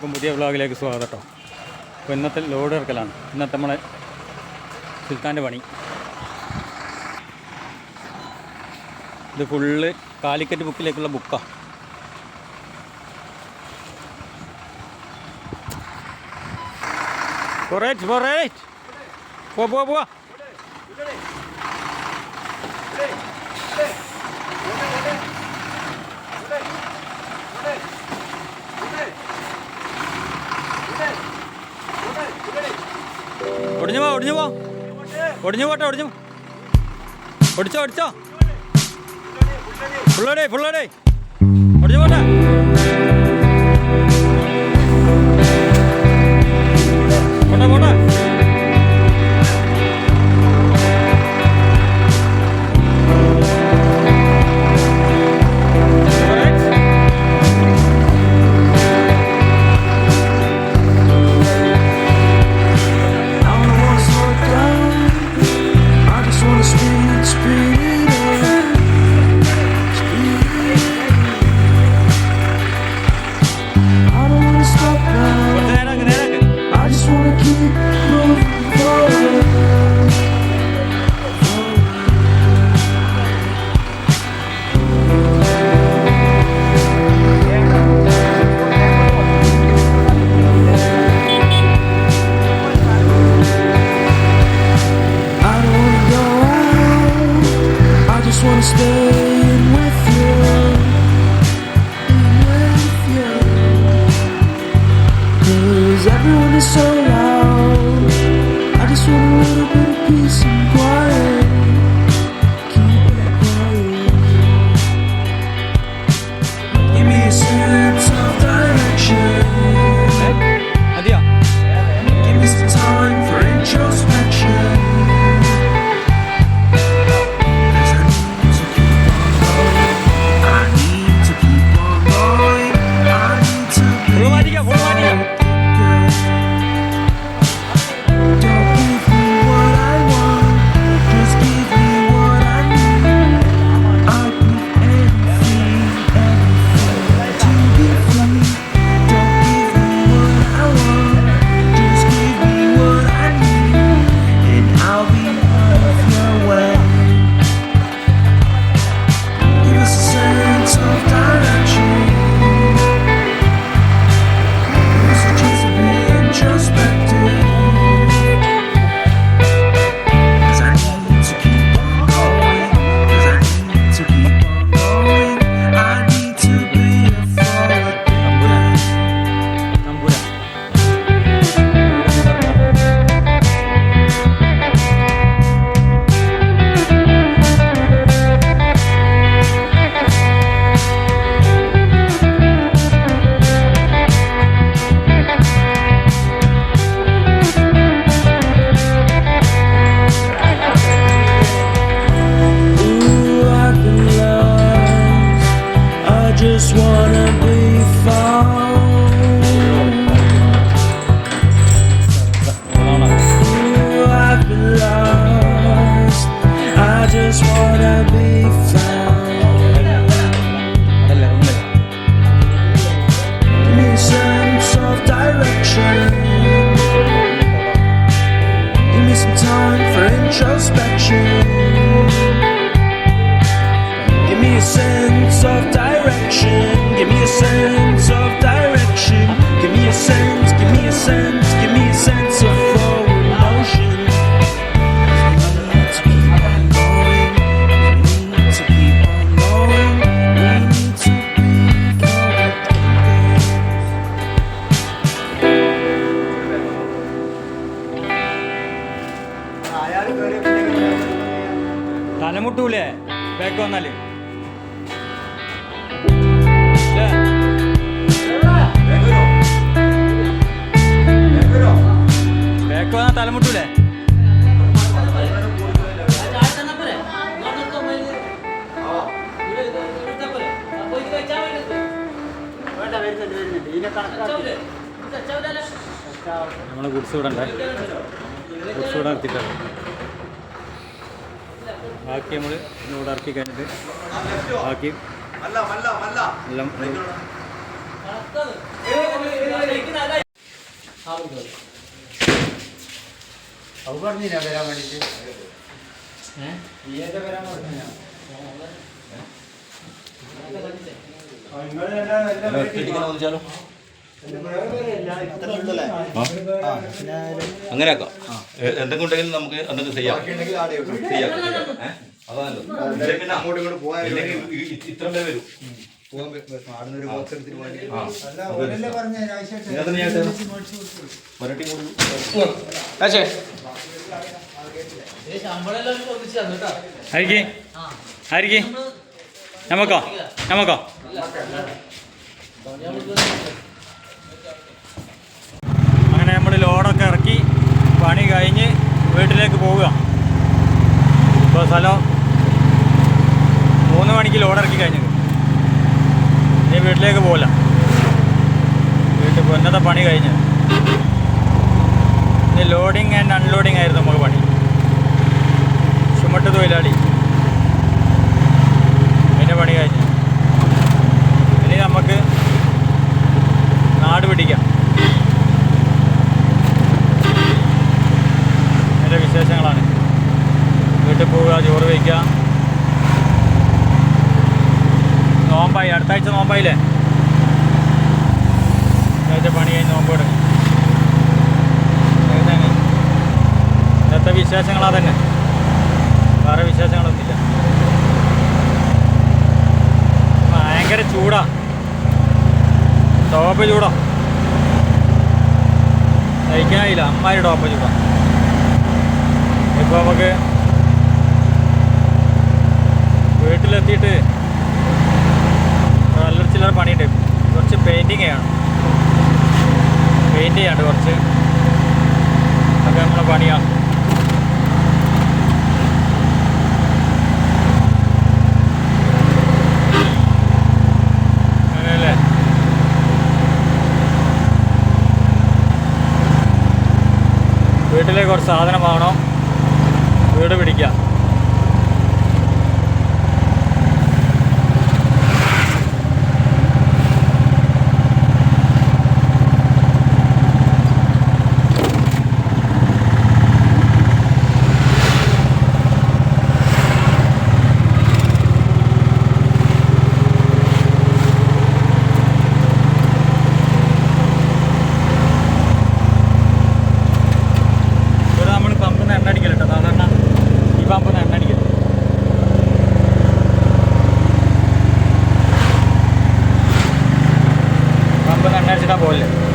എല്ലാവർക്കും പുതിയ വ്ളോഗിലേക്ക് സ്വാഗതം കേട്ടോ. അപ്പോൾ ഇന്നത്തെ ലോഡ് ഇറക്കലാണ് ഇന്നത്തെ നമ്മളെ സുൽത്താന്റെ പണി. ഇത് ഫുള്ള് കാലിക്കറ്റ് ബുക്കിലേക്കുള്ള ബുക്കാണ് പൊറേറ്റ് പൊറേറ്റ് പോവാ ഒടിഞ്ഞു പോ ഒടിഞ്ഞു പോ. ഒടിഞ്ഞു പോട്ടെ ഒടിഞ്ഞു ഒടിച്ചോ ഒടിച്ചോ. ഫുള്ളോടെ ഫുള്ളോടെ ഒടിഞ്ഞു പോട്ടെ. Give me a sense of direction. Give me a sense, give me a sense, give me a sense of forward motion. തലമുട്ടൂലേ ബാക്ക് വന്നാൽ തലമുട്ടൂലേ നമ്മളെ ഗുഡ്സ് ഇവിടെ ഉണ്ടേ ഗുഡ്സ് ഇവിടെ നിർത്തിയിട്ടാണ് ബാക്കി നമ്മൾ ഇവിടെ ഇറക്കി കഴിഞ്ഞിട്ട് ബാക്കി എല്ലാം അവ പറഞ്ഞില്ല വരാൻ അങ്ങനെ ആക്കാം എ- എന്തെങ്കിലും ഉണ്ടെങ്കിൽ നമുക്ക് എന്തെങ്കിലും ചെയ്യാം. ചെയ്യാം? അതാ. ഇല്ലെങ്കിൽ പിന്നെ അങ്ങോട്ടും ഇങ്ങോട്ട് പോകാൻ ഇത്ര പേര് വരും. കൂടി. നമുക്കോ നമുക്കോ അങ്ങനെ നമ്മൾ ലോഡൊക്കെ ഇറക്കി പണി കഴിഞ്ഞ് വീട്ടിലേക്ക് പോവുക. ഇപ്പോൾ സ്ഥലം മൂന്ന് മണിക്ക് ലോഡ് ഇറക്കി കഴിഞ്ഞത് ഇനി വീട്ടിലേക്ക് പോകില്ല വീട്ടിൽ പൊന്നത്തെ പണി കഴിഞ്ഞ്. ഇനി ലോഡിങ് ആൻഡ് അൺലോഡിങ് ആയിരുന്നു നമുക്ക് പണി. ചുമട്ട് തൊഴിലാളി. അതിന്റെ പണി കഴിഞ്ഞു. ഇനി നമുക്ക് നാട് പിടിക്കാം. അതിന്റെ വിശേഷങ്ങളാണ്. വീട്ടിൽ പോവുക ചോറ് വയ്ക്കുക. നോമ്പായി അടുത്ത ആഴ്ച നോമ്പായില്ലേ അടുത്ത പണി കഴിഞ്ഞ് നോമ്പ് തുടങ്ങി ഇതാണ് ഇന്നത്തെ വിശേഷങ്ങളാ തന്നെ. വേറെ വിശേഷങ്ങളൊന്നുമില്ല. ഭയങ്കര ചൂടാ. ടോപ്പ് ചൂടാ. സഹിക്കാനില്ല അമ്മാരി ടോപ്പ് ചൂടാ. ഇപ്പോൾ നമുക്ക് വീട്ടിലെത്തിയിട്ട് നല്ല ചില്ലറ പണിയുണ്ട്. കുറച്ച് പെയിന്റിങ് ആണ് പെയിന്റ് ചെയ്യാണ്ട് കുറച്ച്. അതൊക്കെ നമ്മളെ പണിയാണ് വീട്ടിലേക്ക് കുറച്ച് സാധനം വാങ്ങണം വീട് പിടിക്കാം. possible.